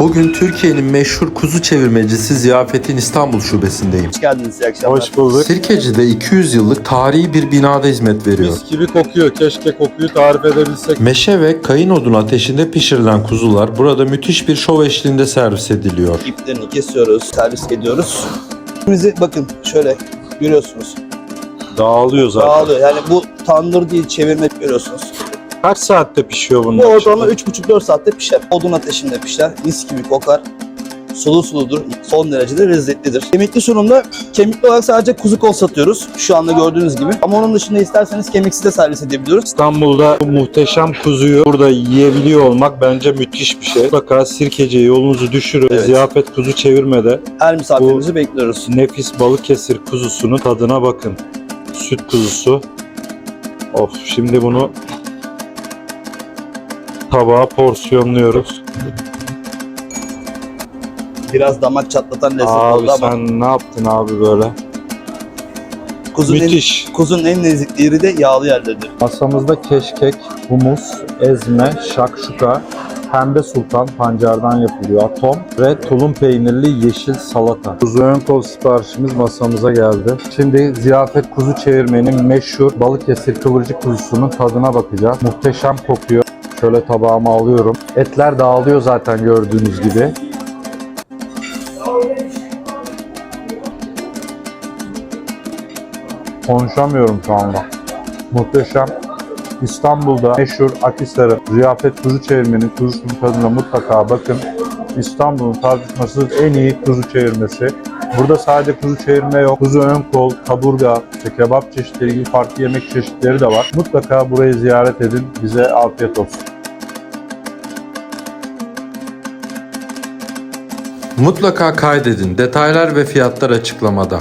Bugün Türkiye'nin meşhur kuzu çevirmecisi Ziyafet'in İstanbul şubesindeyim. Hoş geldiniz. İyi akşamlar. Hoş bulduk. Sirkeci'de 200 yıllık tarihi bir binada hizmet veriyor. Mis gibi kokuyor. Keşke kokuyu tarif edebilsek. Meşe ve kayın odun ateşinde pişirilen kuzular burada müthiş bir şov eşliğinde servis ediliyor. İplerini kesiyoruz, servis ediyoruz. Bizi bakın şöyle görüyorsunuz. Dağılıyor zaten. Dağılıyor. Yani bu tandır değil çevirme görüyorsunuz. Kaç saatte pişiyor bunlar? Bu ortalama 3,5-4 saatte pişer. Odun ateşinde pişer. Mis gibi kokar. Sulu suludur. Son derecede lezzetlidir. Kemikli sunumda kemikli olarak sadece kuzu kol satıyoruz. Şu anda gördüğünüz gibi. Ama onun dışında isterseniz kemiksiz de servis edebiliyoruz. İstanbul'da bu muhteşem kuzuyu burada yiyebiliyor olmak bence müthiş bir şey. Mutlaka Sirkeci'ye yolunuzu düşürün. Evet. Ziyafet kuzu çevirmede Her misafirimizi bekliyoruz. nefis Balıkesir kuzusunun tadına bakın. Süt kuzusu. Of şimdi bunu tabağa porsiyonluyoruz. Biraz damak çatlatan lezzet Abi oldu ama sen ne yaptın abi böyle? kuzun en, Müthiş. kuzun en lezzetli yeri de yağlı yerleridir. Masamızda keşkek, humus, ezme, şakşuka, pembe sultan pancardan yapılıyor atom ve tulum peynirli yeşil salata. Kuzu ön kol siparişimiz masamıza geldi. Şimdi ziyafet kuzu çevirmenin meşhur Balıkesir kıvırcık kuzusunun tadına bakacağız. Muhteşem kokuyor. Şöyle tabağıma alıyorum. Etler dağılıyor zaten gördüğünüz gibi. Konuşamıyorum şu anda. Muhteşem. İstanbul'da meşhur Akisar'ın ziyafet kuzu çevirmenin kuzusunun tadına mutlaka bakın. İstanbul'un tartışmasız en iyi kuzu çevirmesi. Burada sadece kuzu çevirme yok. Kuzu ön kol, kaburga, işte kebap çeşitleri gibi farklı yemek çeşitleri de var. Mutlaka burayı ziyaret edin. Bize afiyet olsun. Mutlaka kaydedin. Detaylar ve fiyatlar açıklamada.